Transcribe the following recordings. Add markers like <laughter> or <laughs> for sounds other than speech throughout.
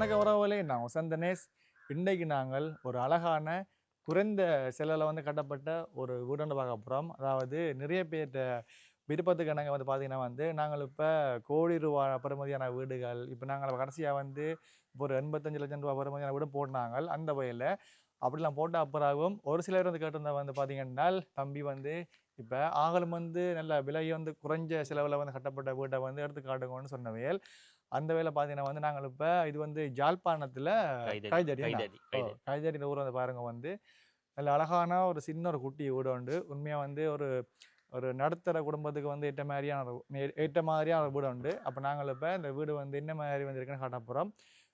வணக்கம் உறவுகளே. நான் வசந்தனேஷ் இன்றைக்கு நாங்கள் ஒரு அழகான குறைந்த செலவில் வந்து கட்டப்பட்ட ஒரு வீடு பார்க்க போகிறோம் அதாவது நிறைய பேர்கிட்ட விருப்பத்துக்கு நாங்கள் வந்து பார்த்திங்கன்னா வந்து நாங்கள் இப்போ கோடி ரூபா பெறுமதியான வீடுகள் இப்போ நாங்கள் கடைசியாக வந்து இப்போ ஒரு எண்பத்தஞ்சு லட்சம் ரூபா பெறுமதியான வீடு போட்டாங்க அந்த வகையில். அப்படிலாம் போட்ட அப்புறாகவும் ஒரு சிலர் வந்து கேட்டிருந்தா வந்து பார்த்திங்கன்னா தம்பி வந்து இப்போ ஆகலும் வந்து நல்ல விலை வந்து குறைஞ்ச செலவில் வந்து கட்டப்பட்ட வீட்டை வந்து எடுத்து காட்டுங்கன்னு சொன்னவையல். அந்த வேலை பார்த்தீங்கன்னா வந்து நாங்கள் இப்போ இது வந்து ஜாழ்ப்பாணத்தில் கைதடி இந்த ஊர் வந்து பாருங்க வந்து நல்ல அழகான ஒரு சின்ன ஒரு குட்டி வீடு உண்டு. உண்மையாக வந்து ஒரு ஒரு நடுத்தர குடும்பத்துக்கு வந்து ஏற்ற மாதிரியான ஏற்ற மாதிரியான ஒரு வீடு உண்டு. அப்போ நாங்கள் இப்போ இந்த வீடு வந்து என்ன மாதிரி வந்து இருக்குன்னு காட்ட போகிறோம்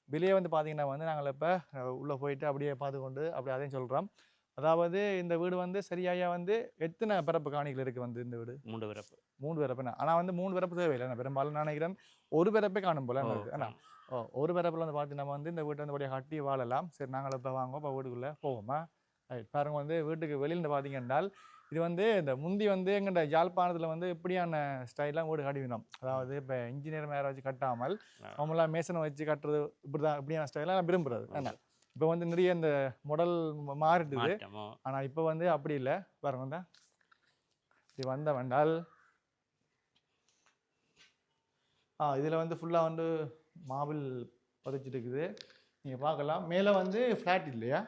வெளியே வந்து பார்த்தீங்கன்னா வந்து நாங்கள் இப்போ உள்ளே போயிட்டு அப்படியே பார்த்து கொண்டு அப்படி அதையும் சொல்கிறோம் அதாவது இந்த வீடு வந்து சரியாக வந்து எத்தனை பிறப்பு காணிகள் இருக்குது வந்து இந்த வீடு? மூன்று பிறப்பு. மூணு பிறப்பு ஆனால் வந்து மூணு பிறப்பு தேவையில்லை. நான் பெரும்பாலும் நான் நினைக்கிறேன் ஒரு பிறப்பே காணும் போல. ஆனால் ஒரு பிறப்பில் வந்து பார்த்து நம்ம வந்து இந்த வீட்டை வந்து அப்படியே கட்டி வாழலாம். சரி நாங்கள் இப்போ வாங்க இப்போ வீட்டுக்குள்ளே போவோமா? ரைட் பாருங்க வந்து வீட்டுக்கு வெளியில் பார்த்தீங்கன்னா இது வந்து இந்த முந்தி வந்து எங்கள்ட யாழ்ப்பாணத்தில் வந்து இப்படியான ஸ்டைலாம் வீடு கட்டிவினோம் அதாவது இப்போ இன்ஜினியர் மேலே வச்சு கட்டாமல். நம்மளாம் மேசனை வச்சு கட்டுறது இப்படி தான் இப்படியான ஸ்டைலாம் நான் விரும்புறது. என்ன? இப்போ வந்து நிறைய இந்த மாடல் மாறிடுது ஆனால் இப்போ வந்து அப்படி இல்லை. பாருங்க வந்தா. இப்படி வந்த வந்தால். ஆ இதில் வந்து ஃபுல்லாக வந்து மாபிள் பதிச்சிட்டு இருக்குது நீங்கள் பார்க்கலாம். மேலே வந்து ஃப்ளாட் இல்லையா?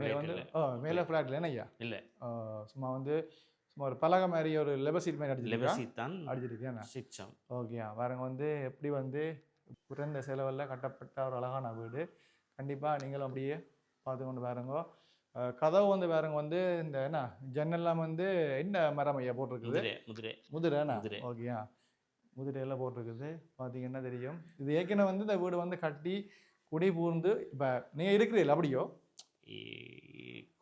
மேலே வந்து இல்ல. ஓ மேலே ஃப்ளாட் இல்லையா? ஐயா இல்ல. சும்மா வந்து சும்மா ஒரு பலகை மாதிரி ஒரு லெபர் சீட் மாதிரி அடிச்சிருக்கா? லெவசி தான் அடிச்சிருக்கேன் சிச்சம் ஓகேயா. பாருங்க வந்து எப்படி வந்து குறைந்த செலவில் கட்டப்பட்ட ஒரு அழகான வீடு. கண்டிப்பாக நீங்களும் அப்படியே பார்த்து கொண்டு பாருங்க கதவு வந்து பாருங்க வந்து இந்த என்ன ஜன்னல்லாம் வந்து என்ன மரம் ஐயா போட்டிருக்குது? முதிரை முதிரை. ஓகேயா. முதிரையெல்லாம் போட்டிருக்குது. பார்த்தீங்கன்னா தெரியும். இது ஏற்கனவே வந்து இந்த வீடு வந்து கட்டி குடி பூர்ந்து இப்போ நீங்கள் இருக்கிறீர்கள் அப்படியோ?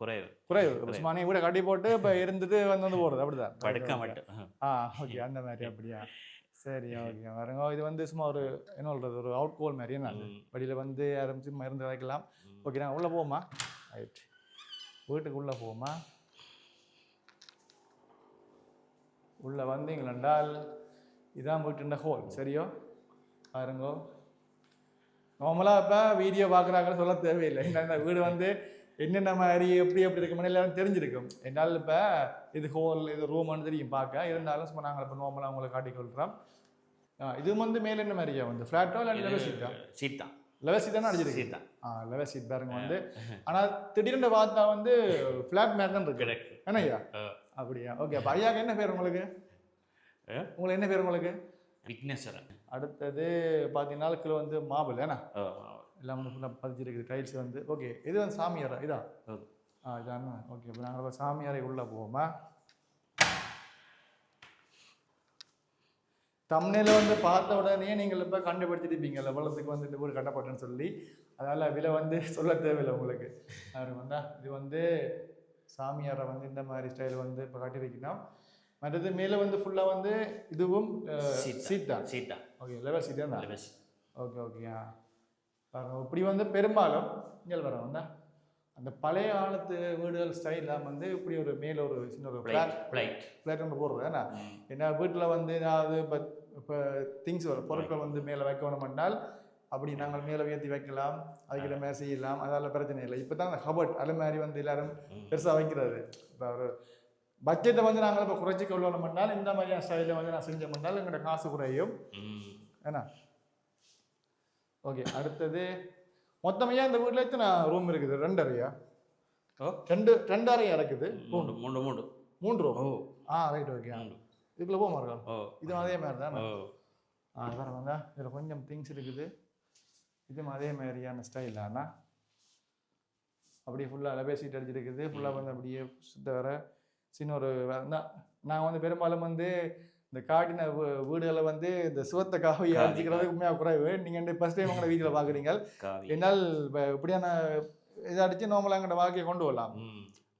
குறைவு. குறைவு. சும்மா நீங்கள் வீடை கட்டி போட்டு இப்போ இருந்துட்டு வந்து வந்து போகிறது அப்படிதான். படுக்க. மட்டும். Ah okay. அந்த மாதிரி அப்படியா? சரி ஓகே. பாருங்க. இது வந்து சும்மா ஒரு என்ன சொல்றது ஒரு அவுட் கோல் மாதிரி என்ன ம், வெளியில் வந்து ஆரம்பிச்சு மருந்து வைக்கலாம். ஓகே நாங்கள் உள்ளே போவோமா? ரைட் வீட்டுக்கு உள்ளே போவோமா? உள்ளே வந்தீங்களென்றால் இதான் வீட்டுண்ட ஹோல் சரியோ? பாருங்கோ. நார்மலாக இப்போ வீடியோ பார்க்குறாங்க சொல்ல தேவையில்லை. இந்த வீடு வந்து என்னென்ன மாதிரி எப்படி எப்படி இருக்கும்னு எல்லாரும் தெரிஞ்சிருக்கும். என்னால் இப்போ இது ஹோல் இது ரூம்னு தெரியும் பார்க்க. இருந்தாலும் சும்மா நாங்கள் இப்போ நார்மலாக உங்களை காட்டிக் கொள்கிறோம் இது வந்து மேலே என்ன மாதிரியா வந்து? ஃப்ளாட்டோ இல்லை லெவல் சீட்டா சீட் தான். லெவல் சீட் தானே அடிச்சிருக்கு சீட் தான். ஆ லெவல் சீட் பாருங்க வந்து. ஆனால் திடீர்னு பார்த்தா வந்து ஃப்ளாட் மேட் தான் இருக்கு. கிடக்கு என்ன ஐயா ஆ. அப்படியா? ஓகே அப்போ ஐயாக்கு என்ன பேர் உங்களுக்கு? உங்களுக்கு என்ன பேர் உங்களுக்கு? விக்னேஸ்வரன். அடுத்தது பார்த்தீங்கன்னா வந்து மாபிள் ஏன்னா? எல்லாம் ஃபுல்லாக பதிச்சிருக்குது டைல்ஸ் வந்து ஓகே இது வந்து சாமியாரா? இதா. ஆ இதான. ஓகே இப்போ நாங்கள் சாமியாரை உள்ளே போவோமா? தம்னையில் வந்து பார்த்த உடனே நீங்கள் இப்போ கண்டுபிடிச்சிருப்பீங்க எவ்வளோத்துக்கு வந்து இந்த வீடு கட்டப்பட்டேன்னு சொல்லி. அதனால் விலை வந்து சொல்ல தேவையில்லை உங்களுக்கு. அவர் வந்தா? இது வந்து சாமியாரை வந்து இந்த மாதிரி ஸ்டைல் வந்து இப்போ கட்டியிருக்கணும் மற்றது மேலே வந்து ஃபுல்லாக வந்து இதுவும் சீட் சீட் தான் சீட் தான். ஓகே லெவல் சீட் தான் ஓகே ஓகே இப்படி வந்து பெரும்பாலும் இங்கே வர வந்தா. அந்த பழைய காலத்து வீடுகள் ஸ்டைலில் வந்து இப்படி ஒரு மேலே ஒரு சின்ன ஒரு பிளைட் பிளைட் பிளேட் ஒன்று போடுறது ஏன்னா என்ன வீட்டில் வந்து ஏதாவது இப்போ இப்போ திங்ஸ் வரும். பொருட்கள் வந்து மேலே வைக்கணும் என்றால் அப்படி நாங்கள் மேலே உயர்த்தி வைக்கலாம். அதுக்கிட்ட மேலே செய்யலாம். அதெல்லாம் பிரச்சனை இல்லை. இப்போ தான் அந்த ஹபட் அது மாதிரி வந்து எல்லாரும் பெருசாக வைக்கிறது. இப்போ ஒரு பட்ஜெட்டை வந்து நாங்கள் இப்போ குறைச்சி கொள்ளணும் என்றால் இந்த மாதிரியான ஸ்டைலில் வந்து நான் செஞ்சோம் என்றால் எங்களோட காசு குறையும். ம். ஓகே அடுத்தது மொத்தமையா இந்த வீட்டில் எத்தனை ரூம் இருக்குது? ரெண்டு அறையா ஓ ரெண்டு ரெண்டு அறையா இருக்குது மூன்று மூன்று மூன்று. மூணு room oh ah right okay மூன்று. இதுக்குள்ள போக மாட்டோம் ஓ இது அதே மாதிரி தான்? ஓ ஆ வேற வந்தா இதில் கொஞ்சம் திங்ஸ் இருக்குது. இதுவும் அதே மாதிரியான ஸ்டைல் ஆனா அப்படியே ஃபுல்லாக அளவே சீட் அடிச்சிருக்குது. ஃபுல்லாக வந்து அப்படியே சுத்த வர சின்ன ஒரு நாங்கள் வந்து பெரும்பாலும் வந்து இந்த காட்டின வீடுகளை வந்து இந்த சுவத்த காவை. அடிச்சுக்கிறது உண்மையாக குறைவு நீங்கள் ஃபஸ்ட் டைம் உங்களை வீட்டில் பார்க்குறீங்க என்னால் இப்ப இப்படியான இதை அடித்து நார்மலாக எங்கள்ட வாழ்க்கையை கொண்டு வரலாம்.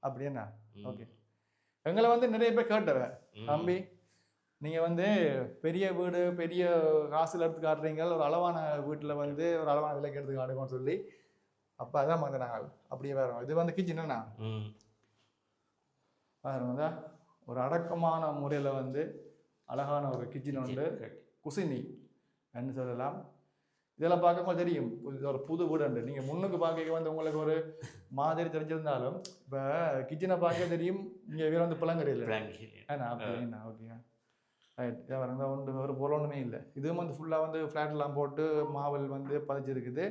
அப்படின்னா? ம். ஓகே எங்களை வந்து நிறைய பேர் கேட்டவ. தம்பி நீங்கள் வந்து பெரிய வீடு பெரிய காசுல எடுத்து காட்டுறீங்க. ஒரு அளவான வீட்டில் வந்து ஒரு அளவான விலைக்கு எடுத்து காட்டுங்கன்னு சொல்லி. அப்போ அதான் வந்து நாங்கள் அப்படியே வேறோம் இது வந்து கிச்சன். பாருங்க வந்து ஒரு அடக்கமான முறையில் வந்து அழகான ஒரு கிச்சன் உண்டு. குசினி என்று சொல்லலாம்? இதெல்லாம் பார்க்க தெரியும். ஒரு புது வீடு உண்டு. நீங்கள் முன்னுக்கு பார்க்க வந்து உங்களுக்கு ஒரு மாதிரி தெரிஞ்சிருந்தாலும் இப்போ கிச்சனை பார்க்க தெரியும். இங்கே வேற வந்து பிளங்கரையில் பிளாங்கி ஏண்ணா அப்படின்னா ஓகேங்க ரைட் வேறு ஒன்று ஒரு பொருள் ஒன்றுமே இல்லை. இதுவும் வந்து ஃபுல்லாக வந்து ஃப்ளாட்லாம் போட்டு மாவல் வந்து பதிச்சிருக்குது.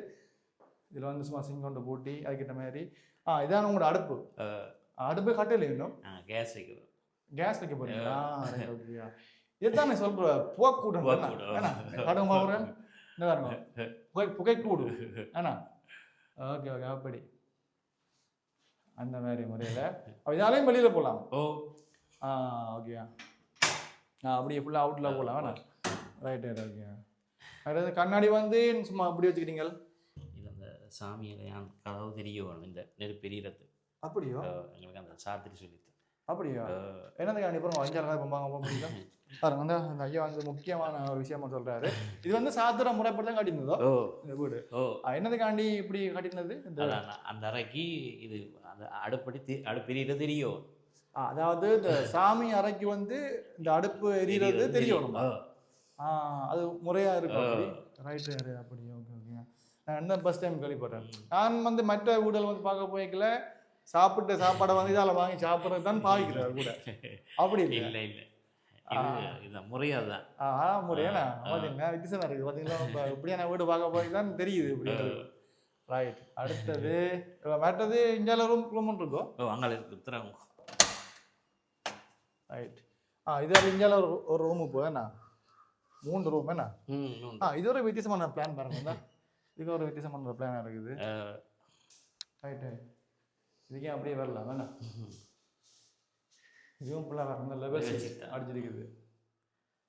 இதில் வந்து சும்மா சிங்கொண்டு பூட்டி அதுக்கிட்ட மாதிரி. ஆ இதான் உங்களோட அடுப்பு. அடுப்பு கட்டல இன்னும் கேஸ் வைக்கிறோம் கேஸ் வைக்க போறீங்களா? ரைட் ஓகேயா இதுதான் நீ சொல்ற? புகைக்கூடு கடும் பாருங்க. <laughs> புகை புகைக்கூடு. ஏன்னா ஓகே ஓகே அப்படி. அந்த மாதிரி முறையில். இதாலையும் வெளியில் போகலாம் ஓ. ஆ ஓகேயா ஆ அப்படியே ஃபுல்லாக அவுட்டில் போகலாம் வேணாம் ரைட் ரைட் ஓகே அடுத்து கண்ணாடி வந்து சும்மா அப்படி வச்சுக்கிட்டீங்க இது அந்த சாமியை கதவு தெரிய வேணும் இந்த நெருப்பு எரியறது. அப்படியோ? எங்களுக்கு அந்த சாத்திரி சொல்லித்து அப்படியா? என்னது காணி அப்புறம் அஞ்சாறு போம்பாங்க போக பாருங்க வந்து அந்த ஐயா வந்து முக்கியமான ஒரு விஷயமா சொல்றாரு. இது வந்து சாத்திர முறைப்படி தான் காட்டியிருந்ததோ? இந்த வீடு. என்னதுக்காண்டி இப்படி காட்டினது இந்த அந்த அறைக்கு இது அந்த அடுப்படி தி- அடுப்பு எரியறது தெரியும். அதாவது இந்த சாமி அறைக்கு வந்து இந்த அடுப்பு எரியறது தெரியணும் அது முறையா இருக்கும் அப்படி? ரைட் அப்படி ஓகே ஓகே நான் என்ன ஃபர்ஸ்ட் டைம் கேள்விப்பட்டேன். நான் வந்து மற்ற வீடுகள் வந்து பார்க்க போய்க்கல. சாப்பிட்ட சாப்பாடை வந்து இதால வாங்கி சாப்பிட்றது தான் பாவிக்கிறார் கூட. அப்படி இல்லை. இல்ல இல்ல. இருக்குது வீடு பார்க்க போய் தான் தெரியுது இப்படி ரைட் அடுத்தது மற்றது இந்தியாவில் ரூம் ரூம் இருக்கோ? ஓ அங்கே இருக்கு. உத்தரவு ரைட் ஆ இது இந்தியாவில் ஒரு ஒரு ரூமு போதுண்ணா மூன்று ரூம் என்ன. ஆ இது ஒரு வித்தியாசமான பிளான் பாருங்க. இந்தா. இது ஒரு வித்தியாசமான ஒரு பிளான் இருக்குது. அஹ், ரைட்டு இதுக்கே அப்படியே வரலாம் வேணாம் இதுவும் ஃபுல்லாக வர வச்சுட்டா. அடிச்சிருக்குது.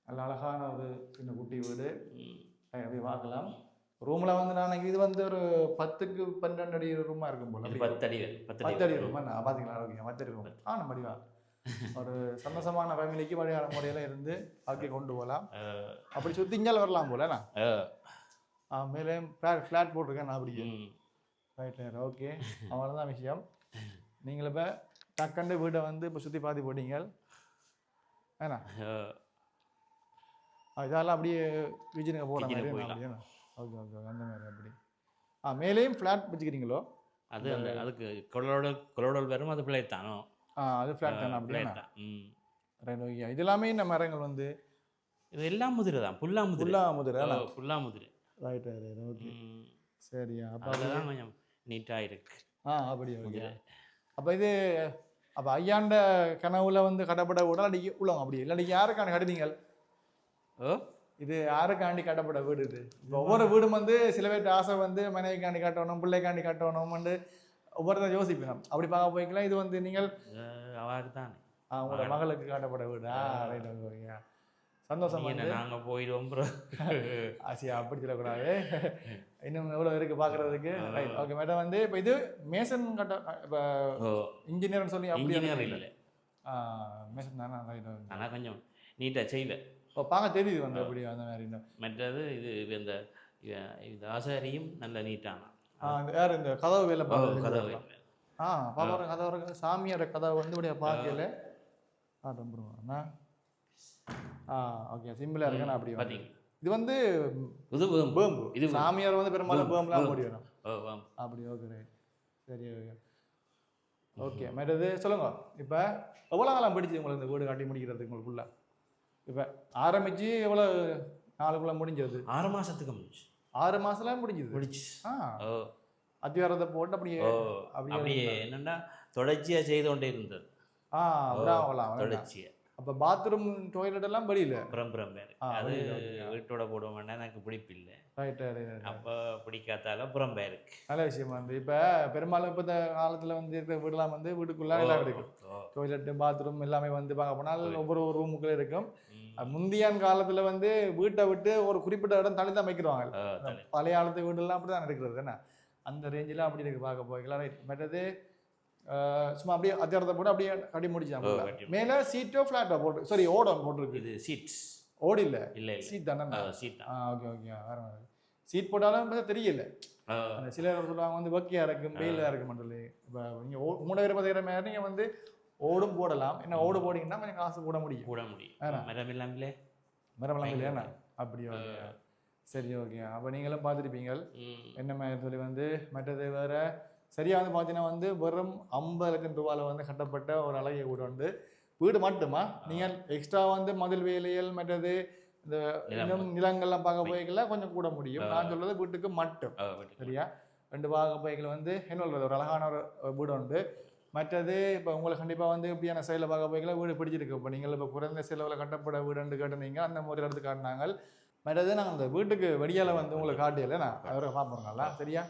நல்ல அழகான ஒரு சின்ன குட்டி வீடு. அப்படியே பார்க்கலாம். ரூமில் வந்து நான் இது வந்து ஒரு பத்துக்கு பன்னெண்டு அடி ரூமாக இருக்கும் போல. அப்படி. பத்து அடி. பத்து அடி ரூம் நான் பார்த்தீங்களா ஓகே பத்து அடி ரூம் ஆ நம்ம வடிவா ஒரு சந்தோஷமான ஃபேமிலிக்கு வழியான முறையில் இருந்து வாழ்க்கை கொண்டு போகலாம். அப்படி சுற்றி இங்கே வரலாம் போல நான் மேலே ஃப்ளாட் போட்டிருக்கேன் நான். ரைட் ரைட் ஓகே அவ்வளோதான் விஷயம். நீங்கள் இப்போ டக்கண்டு வீட்டை வந்து இப்போ சுற்றி பார்த்து போட்டீங்க. ஏண்ணா இதெல்லாம் அப்படியே கிச்சனுக்கு போகிற மாதிரி. அப்படியே ஓகே ஓகே அந்த மாதிரி அப்படி. ஆ மேலேயும் ஃப்ளாட் வச்சுக்கிறீங்களோ? அது அந்த அதுக்கு கொலோடல் கொலோடல் வரும் அது பிள்ளைத்தானோ ஆ அது ஃப்ளாட் தானே அப்படியே பிள்ளைத்தான் ம். ரைட் ஓகே இது எல்லாமே இந்த மரங்கள் வந்து? இது எல்லாம் முதிரை தான். புல்லா முதிரை. ஃபுல்லா முதிரை புல்லா முதிரை. Right right okay. சரியா. அப்போ அதுல தான் கொஞ்சம் நீட்டாக இருக்கு. ஆ அப்படி ஓகே அப்போ இது அப்போ ஐயாண்ட கனவுல வந்து கட்டப்பட வீடு இல்லாட்டி உள்ளவங்க அப்படி? இல்லாட்டி யாருக்கான கட்டுனீங்க? ஓ? இது யாருக்காண்டி கட்டப்பட்ட வீடு இது? இப்போ ஒவ்வொரு வீடும் வந்து சில பேர்ட்ட ஆசை வந்து மனைவிக்காண்டி கட்டணும் பிள்ளைக்காண்டி கட்டணும் வந்து ஒவ்வொருத்தர் யோசிப்போம் அப்படி பார்க்க போய்க்கலாம். இது வந்து நீங்கள் அவாக்கு தானே உங்களோட மகளுக்கு காட்டப்பட்ட வீடு? ரைட் ஓகே சந்தோஷம் என்ன வந்து நாங்க போயிடுவோம் ப்ரோ <laughs> ஆசையா அப்படி சொல்லக்கூடாது. இன்னும் எவ்வளோ இருக்கு பார்க்கறதுக்கு ரைட் ஓகே மேடம் வந்து இப்போ இது மேசன் கட்ட இப்போ இன்ஜினியர்னு சொல்லி அப்படி இன்ஜினியர் இல்லை. மேசன் தானே ரைட் ஆனா கொஞ்சம் நீட்டாக செய்வேன் இப்போ பார்க்க தெரியுது வந்து அப்படி அந்த மாதிரி மற்றது இது இந்த இந்த ஆசாரியும் நல்ல நீட்டான யார் இந்த கதவு வேலை பார்க்கறது கதவு ஆ பாப்பாரு கதவு. சாமியோட கதவு வந்து இப்படியே பார்க்கல ஆ ரொம்ப. ஆ ஓகே சிம்பிளா இருக்கு நான் அப்படி. பார்த்தீங்க இது வந்து இது. பேம்பு இது. சாமியார் வந்து பெரும்பாலும் வேம்பு. ஓடி வரும். அப்படி ஓகே ரைட் சரி ஓகே ஓகே மற்றது சொல்லுங்க. இப்போ எவ்வளோ காலம் பிடிச்சு உங்களுக்கு இந்த வீடு கட்டி முடிக்கிறதுக்கு உங்களுக்குள்ள இப்போ ஆரம்பிச்சு எவ்வளோ நாளுக்குள்ள முடிஞ்சது? ஆறு மாசத்துக்கு முடிச்சு ஆறு மாசத்துல முடிஞ்சது? முடிச்சு ஆ. அத்திவாரத்தை போட்டு அப்படியே அப்படியே என்னன்னா தொடர்ச்சியா செய்து கொண்டே இருந்தது. ஆ விடாமலாம் தொடர்ச்சியா. அப்போ பாத்ரூம் டாய்லெட் எல்லாம் வெளியில? புறம் புறம் பேர் அது. வீட்டோட போட வேண்டாம் எனக்கு பிடிப்பில்லை. ரைட் அப்போ பிடிக்காதால புறம் பேருக்கு நல்ல விஷயம் வந்து இப்போ பெரும்பாலும் இப்போ இந்த காலத்தில் வந்து இருக்கிற வீடெல்லாம் வந்து வீட்டுக்குள்ளே எல்லாம் இருக்கும் டாய்லெட்டு பாத்ரூம் எல்லாமே வந்து பார்க்க போனால் ஒவ்வொரு ஒரு ரூமுக்குள்ளே இருக்கும். முந்தியான் காலத்தில் வந்து வீட்டை விட்டு ஒரு குறிப்பிட்ட இடம் தள்ளி தான் வைக்கிறவாங்க. பழைய காலத்து வீடெல்லாம் அப்படி தான் இருக்கிறது என்ன? அந்த ரேஞ்சில் அப்படி இருக்கு பார்க்க போய்க்கலாம் ரைட் மற்றது சும்மா அப்படியே அத்தியாரத்தை போட்டு அப்படியே கட்டி முடிச்சாங்க மேலே சீட்டோ ஃப்ளாட்டோ போட்டு சாரி ஓடம் போட்டிருக்கு. இது சீட்ஸ் ஓடி இல்லை. இல்லை சீட் தானே? சீட் ஆ ஓகே ஓகே வேறு சீட் போட்டாலும் தெரியல. சிலர் சொல்லுவாங்க வந்து வக்கியா இருக்கும் வெயிலாக இருக்க மாட்டல இப்போ நீங்கள் ஓ மூணு பேர் பத்துக்கிற மாதிரி நீங்கள் வந்து ஓடும் போடலாம். என்ன ஓடு போடிங்கன்னா கொஞ்சம் காசு போட முடியும். கூட முடியும். மரம் இல்லாமலே மரமெல்லாம் இல்லையாண்ணா அப்படி ஓகே சரி ஓகே அப்போ நீங்களும் பார்த்துருப்பீங்க. என்ன மாதிரி சொல்லி வந்து மற்றது வேற சரியா வந்து பார்த்தீங்கன்னா வந்து வெறும் ஐம்பது லட்சம் ரூபாயில் வந்து கட்டப்பட்ட ஒரு அழகிய வீடு வந்து வீடு மட்டுமா? நீங்கள் எக்ஸ்ட்ரா வந்து மதில் வேலைகள் மற்றது இந்த. இன்னும் நிலங்கள்லாம் பார்க்க போய்க்கல கொஞ்சம் கூட முடியும். நான் சொல்றது வீட்டுக்கு மட்டும். சரியா? ரெண்டு பாக பைக்கில் வந்து என்ன சொல்றது? ஒரு அழகான ஒரு வீடு உண்டு. மற்றது இப்போ உங்களுக்கு கண்டிப்பாக வந்து இப்படியான செயலில் பார்க்க போய்க்கல வீடு பிடிச்சிருக்கு. இப்போ நீங்கள் இப்போ குறைந்த செலவில் கட்டப்பட வீடுன்னு கேட்டிருந்தீங்க அந்த முறையில் எடுத்து காட்டினாங்க மற்றது நாங்கள் அந்த வீட்டுக்கு வெடியால் வந்து உங்களுக்கு காட்டியல நான் அவரை பார்ப்போங்களா சரியா?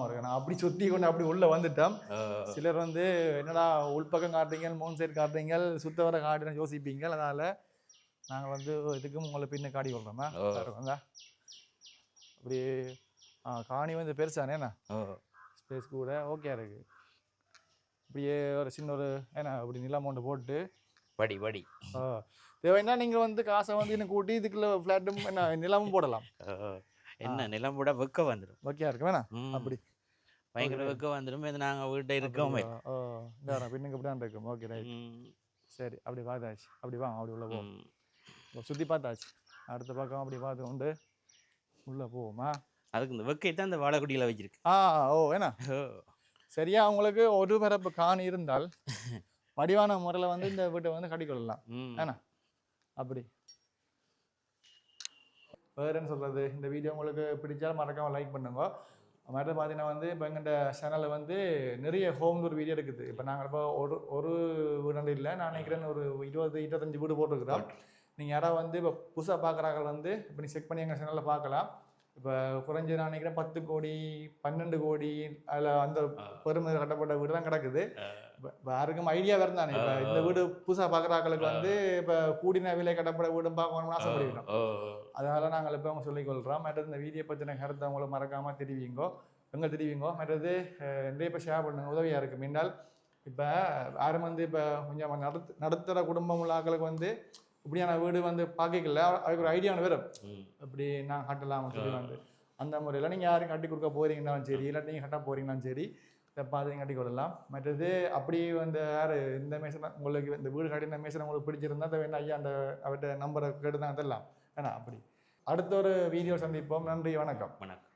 ஒரு நான் அப்படி சுற்றி கொண்டு அப்படி உள்ளே வந்துட்டோம் ஆ, சிலர் வந்து என்னடா உள்பக்கம் காட்டுறீங்க மூணு சைடு காட்டுறீங்க சுத்த வர காட்டுறேன்னு யோசிப்பீங்க அதனால் நாங்கள் வந்து இதுக்கும் உங்களை பின்ன காட்டி கொள்றோமா அப்படி ஆ காணி வந்து பெருசானேண்ணா ஓ. ஸ்பேஸ் கூட ஓகே இருக்கு. அப்படியே ஒரு சின்ன ஒரு ஏன்னா அப்படி நில அமௌண்ட் போட்டு. படி படி. தேவைன்னா நீங்கள் வந்து காசை வந்து இன்னும் கூட்டி இதுக்குள்ள ஃப்ளாட்டும் என்ன நிலமும் போடலாம். என்ன நிலம் கூட வெக்க வந்துடும் ஓகே இருக்கு வேணா ம். அப்படி. பயங்கர வெக்க வந்துடும் இது நாங்க வீட்டை இருக்கோமே. பின்னுக்கு இப்படி தான் இருக்கும். Okay right. சரி அப்படி பார்த்தாச்சு. அப்படி வாங்க அப்படி உள்ள போ. ம். சுற்றி பார்த்தாச்சு. அடுத்த பக்கம் அப்படி பார்த்து கொண்டு உள்ளே போவோமா? அதுக்கு இந்த வெக்கை தான் இந்த வாழைக்குடியில வச்சிருக்கு. ஆ ஓ வேணா. ஓ. சரியா உங்களுக்கு ஒரு பரப்பு காணி இருந்தால் <laughs> வடிவான முறையில் வந்து இந்த வீட்டை வந்து கட்டிக்கொள்ளலாம். ஏன்னா அப்படி. வேற என்ன சொல்றது? இந்த வீடியோ உங்களுக்கு பிடிச்சால் மறக்காம லைக் பண்ணுங்க. மற்ற பார்த்தீங்கன்னா வந்து இப்போ எங்கள்கிட்ட சேனலில் வந்து நிறைய ஹோம் டூர் வீடியோ இருக்குது. இப்போ நாங்கள் இப்போ ஒரு ஒரு வீடு இல்லை நான் நினைக்கிறேன் ஒரு இருபது இருபத்தஞ்சு வீடு போட்டிருக்கிறோம். நீங்கள் யாராவது வந்து இப்போ புதுசாக பார்க்குறாங்க வந்து இப்போ நீ செக் பண்ணி எங்கள் சேனலில் பார்க்கலாம் இப்போ குறைஞ்சது நான் நினைக்கிறேன் பத்து கோடி பன்னெண்டு கோடி அதில் அந்த பெருமை கட்டப்பட்ட வீடு தான் கிடக்குது இப்ப- யாருக்கும் ஐடியா இருந்தானே இப்போ இந்த வீடு புதுசாக பார்க்குறாங்களுக்கு வந்து இப்போ கூடின விலை கட்டப்பட வீடும் பார்க்கணும்னு ஆசைப்படுகிறோம். அதனால நாங்கள் இப்போ அவங்க சொல்லிக்கொள்கிறோம் மற்றது இந்த வீடியோ பற்றின கருத்தை அவங்களுக்கு மறக்காமல் தெரிவிங்கோ எங்கே தெரிவிங்கோ. மற்றது நிறைய பேர் ஷேர் பண்ணுங்க உதவியாக இருக்கும். என்றால் இப்போ யாரும் வந்து இப்போ கொஞ்சம் நடத்து நடுத்தர குடும்பம் உள்ள ஆட்களுக்கு வந்து இப்படியான வீடு வந்து பார்க்கல அதுக்கு ஒரு ஐடியா வரும். ம். இப்படி நான் கட்டலாம் சொல்லி வந்து. அந்த முறையில் நீங்கள் யாரும் கட்டி கொடுக்க போறீங்கன்னாலும் சரி இல்லாட்டி நீங்கள் கட்ட போறீங்கன்னாலும் சரி இதை பார்த்து கட்டி கொள்ளலாம். மற்றது அப்படி வந்து யார் இந்த மேசனை உங்களுக்கு இந்த வீடு கட்டின மேசனை உங்களுக்கு பிடிச்சிருந்தா அதை வேணா ஐயா அந்த அவர்கிட்ட நம்பரை கேட்டு தான் தரலாம். ஏன்னா அப்படி. அடுத்த ஒரு வீடியோ சந்திப்போம். நன்றி வணக்கம். வணக்கம்.